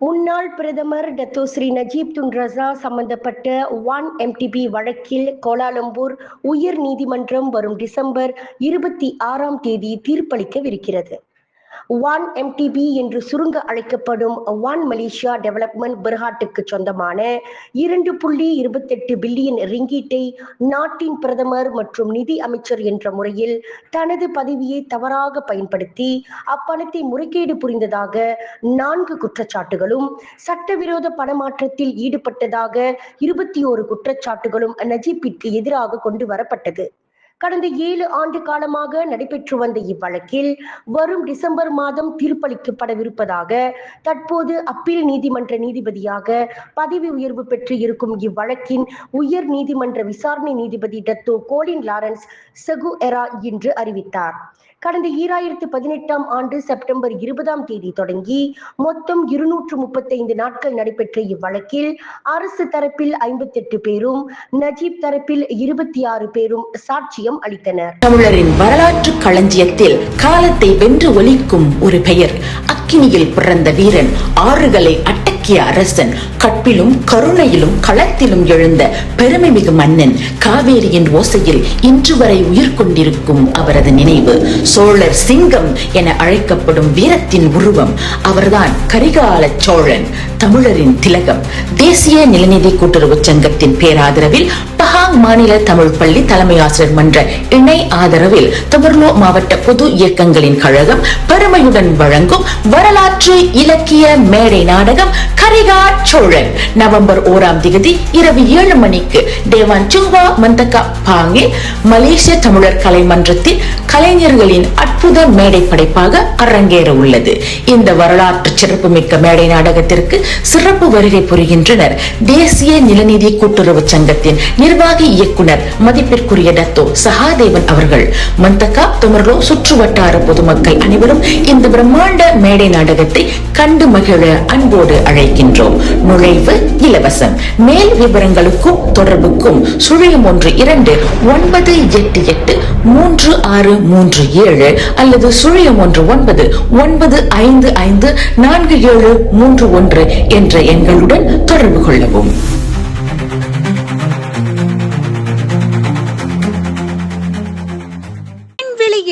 முன்னாள் பிரதமர் Datuk Seri Najib Tun Razak சம்பந்தப்பட்ட ஒன் எம்டிபி வழக்கில் கோலாலம்பூர் உயர் நீதிமன்றம் வரும் டிசம்பர் இருபத்தி ஆறாம் தேதி தீர்ப்பளிக்கவிருக்கிறது. ஒன் எம்டிபி என்று சுருங்க அழைக்கப்படும் ஒன் மலேசியா டெவலப்மெண்ட் பெர்ஹாட்டுக்கு சொந்தமான இரண்டு புள்ளி இருபத்தெட்டு பில்லியன் ரிங்கீட்டை நாட்டின் பிரதமர் மற்றும் நிதி அமைச்சர் என்ற முறையில் தனது பதவியை தவறாக பயன்படுத்தி அப்பணத்தை முறைகேடு புரிந்ததாக நான்கு குற்றச்சாட்டுகளும் சட்டவிரோத பணமாற்றத்தில் ஈடுபட்டதாக இருபத்தி ஓரு குற்றச்சாட்டுகளும் நஜீப்பிற்கு எதிராக கொண்டு வரப்பட்டது. கடந்த ஏழு ஆண்டு காலமாக நடைபெற்று வந்த இவ்வழக்கில் வரும் டிசம்பர் மாதம் தீர்ப்பளிக்கப்படவிருப்பதாக தற்போது அப்பீல் நீதிமன்ற நீதிபதியாக பதவி உயர்வு பெற்று இருக்கும் இவ்வழக்கின் உயர் நீதிமன்ற விசாரணை நீதிபதி டத்தோ கோலின் லாரன்ஸ் செகு எரா இன்று அறிவித்தார். கடந்த ஈராயிரத்து பதினெட்டாம் ஆண்டு செப்டம்பர் இருபதாம் தேதி தொடங்கி மொத்தம் இருநூற்று முப்பத்தைந்து நாட்கள் நடைபெற்ற இவ்வழக்கில் அரசு தரப்பில் ஐம்பத்தி எட்டு பேரும் நஜீப் தரப்பில் இருபத்தி ஆறு பேரும் சாட்சியம் அளித்தனர். தமிழரின் வரலாற்று களஞ்சியத்தில் காலத்தை வென்று ஒலிக்கும் ஒரு பெயர். அக்கினியில் பிறந்த வீரன் ஆறுகளை அடக்கிய அரசன் கற்பிலும் கருணையிலும் களத்திலும் எழுந்த பெருமை மிகு மன்னன் காவேரியின் ஓசையில் இன்று வரை உயிர் கொண்டிருக்கும் அவரது நினைவு. சோழர் சிங்கம் என அழைக்கப்படும் வீரத்தின் உருவம் அவர்தான் கரிகால சோழன். தமிழரின் திலகம். தேசிய நிலநிதி கூட்டுறவு சங்கத்தின் பேராதரவில் மாநில தமிழ் பள்ளி தலைமை ஆசிரியர் மன்ற இணை ஆதரவில் தமிழ்லோ மாவட்ட பொது இயக்கங்களின் கழகம் பெருமையுடன் வழங்கும் வரலாற்று இலக்கிய மேடை நாடகம் கரிகா சோழன். நவம்பர் ஓராம் திகதி இரவு ஏழு மணிக்கு தேவான் சுங்வா மந்தகா பாங்கில் மலேசிய தமிழர் கலைமன்றத்தின் கலைஞர்களின் அற்புத மேடை படைப்பாக அரங்கேற உள்ளது. இந்த வரலாற்று சிறப்புமிக்க மேடை நாடகத்திற்கு சிறப்பு வருகை புரிகின்றனர். தேசிய நிலநிதி கூட்டுறவு சங்கத்தின் நிர்வாகி இயக்குனர் மதிப்பிற்குரிய டத்தோ சகாதேவன் அவர்கள். மந்தகா தொமர்லோ சுற்று வட்டார பொதுமக்கள் அனைவரும் இந்த பிரம்மாண்ட மேடை நாடகத்தை கண்டு மகிழ அன்போடு அழைக்கின்றோம். நுழைவு இலவசம். மேல் விவரங்களுக்கும் தொடர்புக்கும் சுழியம் ஒன்று இரண்டு ஒன்பது எட்டு எட்டு மூன்று ஆறு மூன்று ஏழு அல்லது சுழியம் ஒன்று ஒன்பது ஒன்பது ஐந்து ஐந்து நான்கு ஏழு மூன்று ஒன்று என்ற எண்களுடன் தொடர்பு கொள்ளவும்.